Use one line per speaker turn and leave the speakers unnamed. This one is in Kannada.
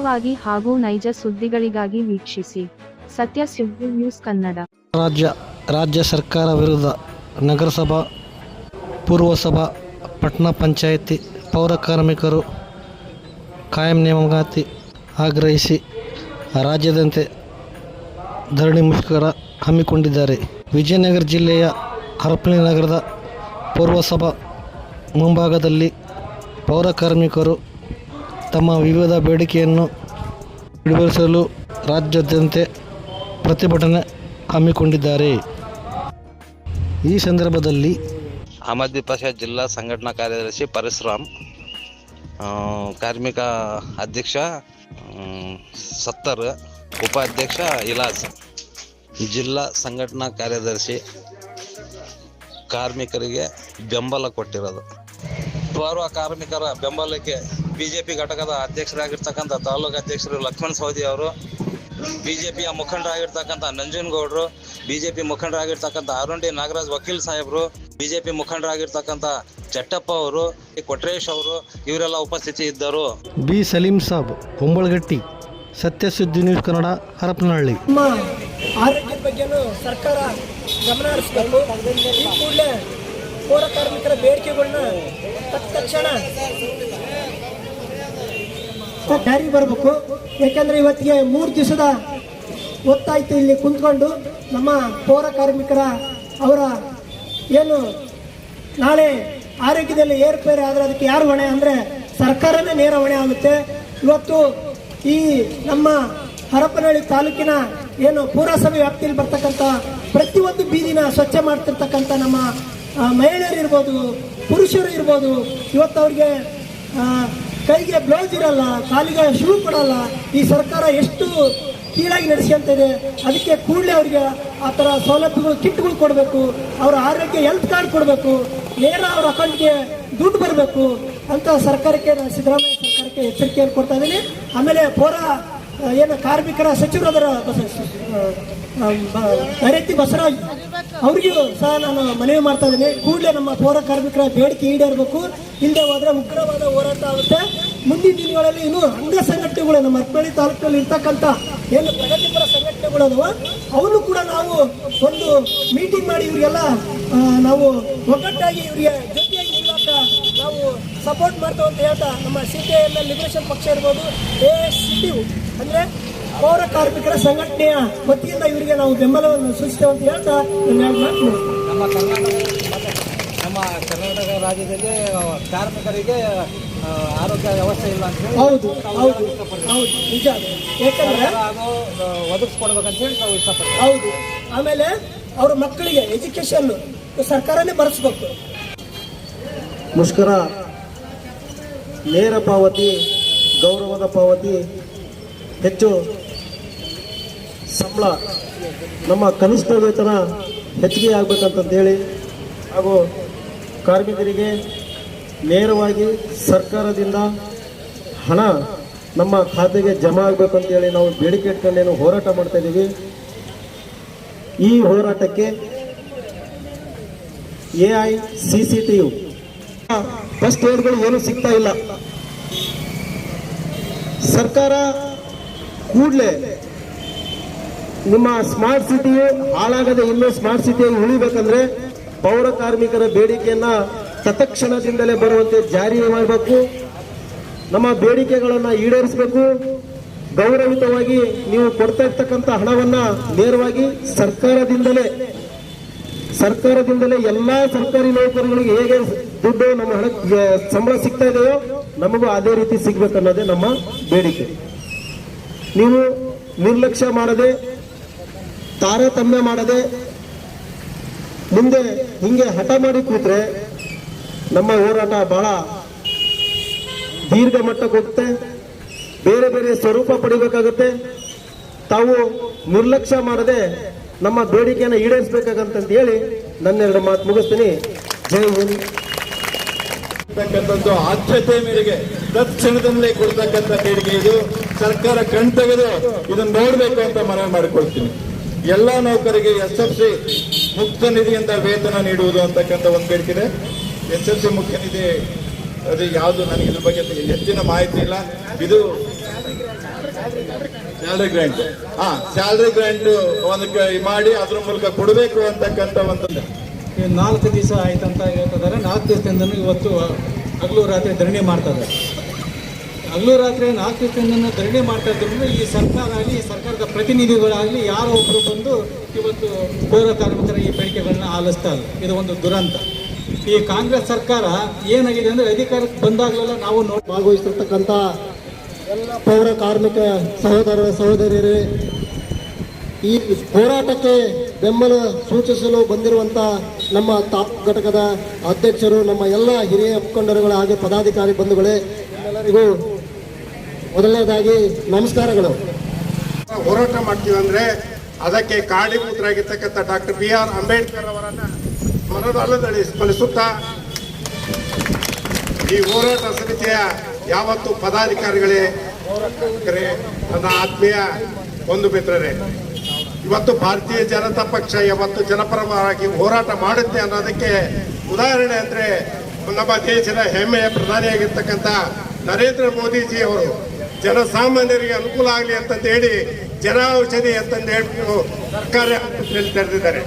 ಖಚಿತವಾಗಿ ಹಾಗೂ ನೈಜ ಸುದ್ದಿಗಳಿಗಾಗಿ ವೀಕ್ಷಿಸಿ. ಸತ್ಯ ಸುದ್ದಿ ನ್ಯೂಸ್ ಕನ್ನಡ.
ರಾಜ್ಯ ರಾಜ್ಯ ಸರ್ಕಾರ ವಿರುದ್ಧ ನಗರಸಭಾ, ಪೂರ್ವಸಭಾ ಪಟ್ಟಣ ಪಂಚಾಯಿತಿ ಪೌರ ಕಾರ್ಮಿಕರು ಕಾಯಂ ನೇಮಕಾತಿ ಆಗ್ರಹಿಸಿ ರಾಜ್ಯದಂತೆ ಧರಣಿ ಮುಷ್ಕರ ಹಮ್ಮಿಕೊಂಡಿದ್ದಾರೆ. ವಿಜಯನಗರ ಜಿಲ್ಲೆಯ ಹರಪ್ಪಳ್ಳಿ ನಗರದ ಪೂರ್ವಸಭಾ ಮುಂಭಾಗದಲ್ಲಿ ಪೌರ ಕಾರ್ಮಿಕರು ತಮ್ಮ ವಿವಿಧ ಬೇಡಿಕೆಯನ್ನು ಈಡೇರಿಸಲು ರಾಜ್ಯಾದ್ಯಂತ ಪ್ರತಿಭಟನೆ ಹಮ್ಮಿಕೊಂಡಿದ್ದಾರೆ. ಈ ಸಂದರ್ಭದಲ್ಲಿ
ಅಹಮದ್ ಪಾಷಾ ಜಿಲ್ಲಾ ಸಂಘಟನಾ ಕಾರ್ಯದರ್ಶಿ ಪರಶುರಾಮ್ ಕಾರ್ಮಿಕ ಅಧ್ಯಕ್ಷ ಸತ್ತರ್, ಉಪಾಧ್ಯಕ್ಷ ಇಲಾಸ್, ಜಿಲ್ಲಾ ಸಂಘಟನಾ ಕಾರ್ಯದರ್ಶಿ ಕಾರ್ಮಿಕರಿಗೆ ಬೆಂಬಲ ಕೊಟ್ಟಿರೋದು. ಬರುವ ಕಾರ್ಮಿಕರ ಬೆಂಬಲಕ್ಕೆ ಬಿಜೆಪಿ ಘಟಕದ ಅಧ್ಯಕ್ಷರಾಗಿರ್ತಕ್ಕಂಥ ತಾಲೂಕು ಅಧ್ಯಕ್ಷರು ಲಕ್ಷ್ಮಣ್ ಸವದಿ ಅವರು ಬಿಜೆಪಿಯ ಮುಖಂಡರಾಗಿರ್ತಕ್ಕಂಥ ನಂಜನಗೌಡರು ಬಿಜೆಪಿ ಮುಖಂಡರಾಗಿರ್ತಕ್ಕಂಥ ಅರುಣ್ ನಾಗರಾಜ್ ವಕೀಲ್ ಸಾಹೇಬರು ಬಿಜೆಪಿ ಮುಖಂಡರಾಗಿರ್ತಕ್ಕಂಥ ಚಟ್ಟಪ್ಪ ಅವರು ಕೊಟ್ರೇಶ್ ಅವರು ಇವರೆಲ್ಲ ಉಪಸ್ಥಿತಿ ಇದ್ದರು.
B Salim Sab Hombalagatti Satyasuddi news Kannada Harapanahalli.
ನಮ್ಮ ಆರೋಗ್ಯದ ಬಗ್ಗೆನೂ ಸರ್ಕಾರ ಗಮನ ಹರಿಸಬೇಕು. ಈ ಕೂಡಲೇ ಪೌರ ಕಾರ್ಮಿಕರ ಬೇಡಿಕೆಗಳನ್ನ ತಕ್ಷಣ ಜಾರಿಗೆ ಬರಬೇಕು. ಯಾಕಂದ್ರೆ ಇವತ್ತಿಗೆ ಮೂರು ದಿವಸದ ಗೊತ್ತಾಯಿತು ಇಲ್ಲಿ ಕುಂತ್ಕೊಂಡು ನಮ್ಮ ಪೌರ ಕಾರ್ಮಿಕರ ಅವರ ಏನು ನಾಳೆ ಆರೋಗ್ಯದಲ್ಲಿ ಏರ್ಪೇರು ಆದರೆ ಅದಕ್ಕೆ ಯಾರು ಹೊಣೆ? ಅಂದರೆ ಸರ್ಕಾರನೇ ನೇರ ಹೊಣೆ ಆಗುತ್ತೆ. ಇವತ್ತು ಈ ನಮ್ಮ ಹರಪನಹಳ್ಳಿ ತಾಲೂಕಿನ ಏನು ಪುರಸಭೆ ವ್ಯಾಪ್ತಿಯಲ್ಲಿ ಬರ್ತಕ್ಕಂಥ ಪ್ರತಿಯೊಂದು ಬೀದಿನ ಸ್ವಚ್ಛ ಮಾಡ್ತಿರ್ತಕ್ಕಂಥ ನಮ್ಮ ಮಹಿಳೆಯರು ಇರ್ಬೋದು, ಪುರುಷರು ಇರ್ಬೋದು, ಇವತ್ತು ಅವ್ರಿಗೆ ಕೈಗೆ ಬ್ಲೌಸ್ ಇರಲ್ಲ, ಕಾಲಿಗೆ ಶೂ ಕೊಡಲ್ಲ, ಈ ಸರ್ಕಾರ ಎಷ್ಟು ಕೀಳಾಗಿ ನಡೆಸ್ಕೊಂತ ಇದೆ, ಅದಕ್ಕೆ ಕೂಡಲೇ ಅವರಿಗೆ ಆ ಥರ ಸೌಲಭ್ಯಗಳು ಕಿಟ್ಗಳು ಕೊಡಬೇಕು, ಅವರ ಆರೋಗ್ಯ ಹೆಲ್ತ್ ಕಾರ್ಡ್ ಕೊಡಬೇಕು, ನೇರ ಅವ್ರ ಅಕೌಂಟ್ಗೆ ದುಡ್ಡು ಬರಬೇಕು ಅಂತ ಸರ್ಕಾರಕ್ಕೆ ನಾನು ಸಿದ್ದರಾಮಯ್ಯ ಸರ್ಕಾರಕ್ಕೆ ಎಚ್ಚರಿಕೆಯನ್ನು ಕೊಡ್ತಾ ಇದ್ದೀನಿ. ಆಮೇಲೆ ಪೌರ, ಏನು ಕಾರ್ಮಿಕರ ಸಚಿವರಾದರ ನರೇತಿ ಬಸವರಾಜ್ ಅವ್ರಿಗೂ ಸಹ ನಾನು ಮನವಿ ಮಾಡ್ತಾ ಇದ್ದೀನಿ. ಕೂಡಲೇ ನಮ್ಮ ಪೌರ ಕಾರ್ಮಿಕರ ಬೇಡಿಕೆ ಈಡೇರಬೇಕು. ಹಿಂದೆ ಹೋದ್ರೆ ಉಗ್ರವಾದ ಹೋರಾಟ ಆಗುತ್ತೆ. ಮುಂದಿನ ದಿನಗಳಲ್ಲಿ ಇನ್ನು ಅಂಗ ಸಂಘಟನೆಗಳು ನಮ್ಮ ಹರಪಳ್ಳಿ ತಾಲೂಕಿನಲ್ಲಿ ಇರ್ತಕ್ಕಂಥ ಏನು ಪ್ರಗತಿಪರ ಸಂಘಟನೆಗಳು ಅದಾವ ಕೂಡ ನಾವು ಒಂದು ಮೀಟಿಂಗ್ ಮಾಡಿ ಇವರಿಗೆಲ್ಲ ನಾವು ಒಗ್ಗಟ್ಟಾಗಿ ಇವರಿಗೆ ಜೊತೆಯಾಗಿ ನಿಲ್ಲಕ್ಕ ನಾವು ಸಪೋರ್ಟ್ ಮಾಡ್ತೇವೆ ಅಂತ ಹೇಳ್ತಾ ನಮ್ಮ C P I L liberation ಪಕ್ಷ ಇರ್ಬೋದು ಎ ಎಸ್ ಸಿ ಟಿ ಅಂದರೆ ಪೌರ ಕಾರ್ಮಿಕರ ಸಂಘಟನೆಯ ವತಿಯಿಂದ ಇವರಿಗೆ ನಾವು ಬೆಂಬಲವನ್ನು ಸೂಚಿಸ್ತೇವೆ ಅಂತ ಹೇಳ್ತಾ.
ನಮ್ಮ ಕರ್ನಾಟಕ ನಮ್ಮ ಕರ್ನಾಟಕ ರಾಜ್ಯದಲ್ಲಿ ಕಾರ್ಮಿಕರಿಗೆ ಆರೋಗ್ಯ ವ್ಯವಸ್ಥೆ ಇಲ್ಲ ಅಂತ ಹೇಳಿ
ಹೌದು ಹೌದು ಹೌದು ನಿಜ. ಏಕೆಂದರೆ ಯಾಕಂದ್ರೆ
ಅದು ಒದಗಿಸ್ಕೊಡ್ಬೇಕಂತ ಹೇಳಿ ನಾವು ಇಷ್ಟಪಡ್ತೀವಿ.
ಹೌದು. ಆಮೇಲೆ ಅವ್ರ ಮಕ್ಕಳಿಗೆ ಎಜುಕೇಶನ್ ಸರ್ಕಾರನೇ ಬರೆಸ್ಬೇಕು.
ಮುಷ್ಕರ ನೇರ ಪಾವತಿ ಗೌರವದ ಪಾವತಿ ಹೆಚ್ಚು ಸಂಬಳ ನಮ್ಮ ಕನಿಷ್ಠ ವೇತನ ಹೆಚ್ಚಿಗೆ ಆಗಬೇಕಂತಂದೇಳಿ ಹಾಗೂ ಕಾರ್ಮಿಕರಿಗೆ ನೇರವಾಗಿ ಸರ್ಕಾರದಿಂದ ಹಣ ನಮ್ಮ ಖಾತೆಗೆ ಜಮಾ ಆಗಬೇಕು ಅಂತೇಳಿ ನಾವು ಬೇಡಿಕೆ ಇಟ್ಕೊಂಡೇನು ಹೋರಾಟ ಮಾಡ್ತಾ ಇದ್ದೀವಿ. ಈ ಹೋರಾಟಕ್ಕೆ A I C C T U first ಏಡ್ಗಳು ಏನು ಸಿಗ್ತಾ ಇಲ್ಲ. ಸರ್ಕಾರ ಕೂಡಲೇ ನಿಮ್ಮ ಸ್ಮಾರ್ಟ್ ಸಿಟಿ ಹಾಳಾಗದೆ ಇನ್ನೂ ಸ್ಮಾರ್ಟ್ ಸಿಟಿಯಲ್ಲಿ ಉಳಿಬೇಕಂದ್ರೆ ಪೌರ ಕಾರ್ಮಿಕರ ಬೇಡಿಕೆಯನ್ನ ತತ್ಕ್ಷಣದಿಂದಲೇ ಬರುವಂತೆ ಜಾರಿ ಮಾಡಬೇಕು. ನಮ್ಮ ಬೇಡಿಕೆಗಳನ್ನ ಈಡೇರಿಸಬೇಕು. ಗೌರವಿತವಾಗಿ ನೀವು ಕೊಡ್ತಾ ಇರ್ತಕ್ಕಂಥ ಹಣವನ್ನ ನೇರವಾಗಿ ಸರ್ಕಾರದಿಂದಲೇ ಸರ್ಕಾರದಿಂದಲೇ ಎಲ್ಲಾ ಸರ್ಕಾರಿ ನೌಕರರಿಗೆ ಹೇಗೆ ದುಡ್ಡು ನಮ್ಮ ಹಣ ಸಂಬಳ ಸಿಗ್ತಾ ಇದೆಯೋ ನಮಗೂ ಅದೇ ರೀತಿ ಸಿಗ್ಬೇಕನ್ನೋದೇ ನಮ್ಮ ಬೇಡಿಕೆ. ನೀವು ನಿರ್ಲಕ್ಷ್ಯ ಮಾಡದೆ ತಾರತಮ್ಯ ಮಾಡದೆ ಮುಂದೆ ಹಿಂಗೆ ಹಠ ಮಾಡಿ ಕೂತ್ರೆ ನಮ್ಮ ಹೋರಾಟ ಬಹಳ ದೀರ್ಘ ಮಟ್ಟಕ್ಕೆ ಹೋಗುತ್ತೆ. ಬೇರೆ ಬೇರೆ ಸ್ವರೂಪ ಪಡಿಬೇಕಾಗುತ್ತೆ. ತಾವು ನಿರ್ಲಕ್ಷ್ಯ ಮಾಡದೆ ನಮ್ಮ ಬೇಡಿಕೆಯನ್ನು ಈಡೇರಿಸಬೇಕಾಗಂತ ಹೇಳಿ ನನ್ನೆರಡು ಮಾತು ಮುಗಿಸ್ತೀನಿ. ಜೈ ಹಿಂದ್.
ಆದ್ಯತೆ ಮೇರೆಗೆ ತತ್ಕ್ಷಣದಲ್ಲೇ ಕೊಡ್ತಕ್ಕಂಥ ಬೇಡಿಕೆ ಇದು. ಸರ್ಕಾರ ಕಣ್ತೆಗೆದು ಇದನ್ನ ನೋಡಬೇಕು ಅಂತ ಮನವಿ ಮಾಡಿಕೊಳ್ತೀನಿ. ಎಲ್ಲಾ ನೌಕರಿಗೆ ಎಸ್ ಎಫ್ ಸಿ ಮುಕ್ತ ನಿಧಿಯಿಂದ ವೇತನ ನೀಡುವುದು ಅಂತಕ್ಕಂಥ ಒಂದು ಬೇಡಿಕೆ ಇದೆ. ಎಸ್ ಎಫ್ ಸಿ ಮುಖ್ಯ ನಿಧಿ ಅದು ಯಾವುದು ನನಗೆ ಇದ್ರ ಬಗ್ಗೆ ಹೆಚ್ಚಿನ ಮಾಹಿತಿ ಇಲ್ಲ. ಇದು ಸ್ಯಾಲ್ರಿ ಗ್ರ್ಯಾಂಟ್ ಹಾ, ಸ್ಯಾಲ್ರಿ ಗ್ರ್ಯಾಂಟ್ ಒಂದು ಮಾಡಿ ಅದ್ರ ಮೂಲಕ ಕೊಡಬೇಕು ಅಂತಕ್ಕಂಥ ಒಂದು
ನಾಲ್ಕು ದಿವಸ ಆಯ್ತಂತ ಹೇಳ್ತಿದ್ದಾರೆ ನಾಲ್ಕು ದಿವಸದಿಂದ ಇವತ್ತು ಹಗಲು ರಾತ್ರಿ ಧರಣಿ ಮಾಡ್ತಾರೆ ಹಗಲು ರಾತ್ರಿ ನಾಲ್ಕು ದಿವಸದಿಂದ ಧರಣಿ ಮಾಡ್ತಾ ಇದ್ರು ಈ ಸರ್ಕಾರ ಆಗಲಿ ಸರ್ಕಾರದ ಪ್ರತಿನಿಧಿಗಳಾಗಲಿ ಯಾರೋ ಒಬ್ಬರು ಬಂದು ಇವತ್ತು ಪೌರ ಕಾರ್ಮಿಕರ ಈ ಬೇಡಿಕೆಗಳನ್ನ ಆಲಿಸ್ತಾ ಇಲ್ಲ ಇದು ಒಂದು ದುರಂತ. ಈ ಕಾಂಗ್ರೆಸ್ ಸರ್ಕಾರ ಏನಾಗಿದೆ ಅಂದರೆ ಅಧಿಕಾರಕ್ಕೆ ಬಂದಾಗಲೆಲ್ಲ ನಾವು ನೋಡಿ
ಭಾಗವಹಿಸಿರ್ತಕ್ಕಂಥ ಎಲ್ಲ ಪೌರ ಕಾರ್ಮಿಕ ಸಹೋದರ ಸಹೋದರಿಯರೇ, ಈ ಹೋರಾಟಕ್ಕೆ ಬೆಂಬಲ ಸೂಚಿಸಲು ಬಂದಿರುವಂಥ ನಮ್ಮ ತಾಪ್ ಘಟಕದ ಅಧ್ಯಕ್ಷರು, ನಮ್ಮ ಎಲ್ಲ ಹಿರಿಯ ಮುಖಂಡರುಗಳ ಹಾಗೆ ಪದಾಧಿಕಾರಿ ಬಂಧುಗಳೇ ಎಲ್ಲರಿಗೂ ಮೊದಲನೇದಾಗಿ ನಮಸ್ಕಾರಗಳು.
ಹೋರಾಟ ಮಾಡ್ತೀವಿ ಅದಕ್ಕೆ ಕಾರಣೀಭೂತರಾಗಿರ್ತಕ್ಕಂಥ ಡಾಕ್ಟರ್ ಬಿ ಆರ್ ಅಂಬೇಡ್ಕರ್ ಅವರನ್ನ ಮನದಾಳದಲ್ಲಿ ಸ್ಮರಿಸುತ್ತಾ ಈ ಹೋರಾಟ ಸಮಿತಿಯ ಯಾವತ್ತು ಪದಾಧಿಕಾರಿಗಳೇ ನನ್ನ ಆತ್ಮೀಯ ಒಂದು ಮಿತ್ರರೇ, ಇವತ್ತು ಭಾರತೀಯ ಜನತಾ ಪಕ್ಷ ಯಾವತ್ತು ಜನಪರವಾಗಿ ಹೋರಾಟ ಮಾಡುತ್ತೆ ಅನ್ನೋದಕ್ಕೆ ಉದಾಹರಣೆ ಅಂದ್ರೆ ನಮ್ಮ ದೇಶದ ಹೆಮ್ಮೆಯ ಪ್ರಧಾನಿಯಾಗಿರ್ತಕ್ಕಂಥ ನರೇಂದ್ರ ಮೋದಿಜಿ ಅವರು. ಜನಸಾಮಾನ್ಯರಿಗೆ ಅನುಕೂಲ ಆಗಲಿ ಅಂತಂದು ಹೇಳಿ ಜನ ಔಷಧಿ ಅಂತಂದು ಹೇಳ್ಬಿಟ್ಟು ಸರ್ಕಾರ ತೆರೆದಿದ್ದಾರೆ.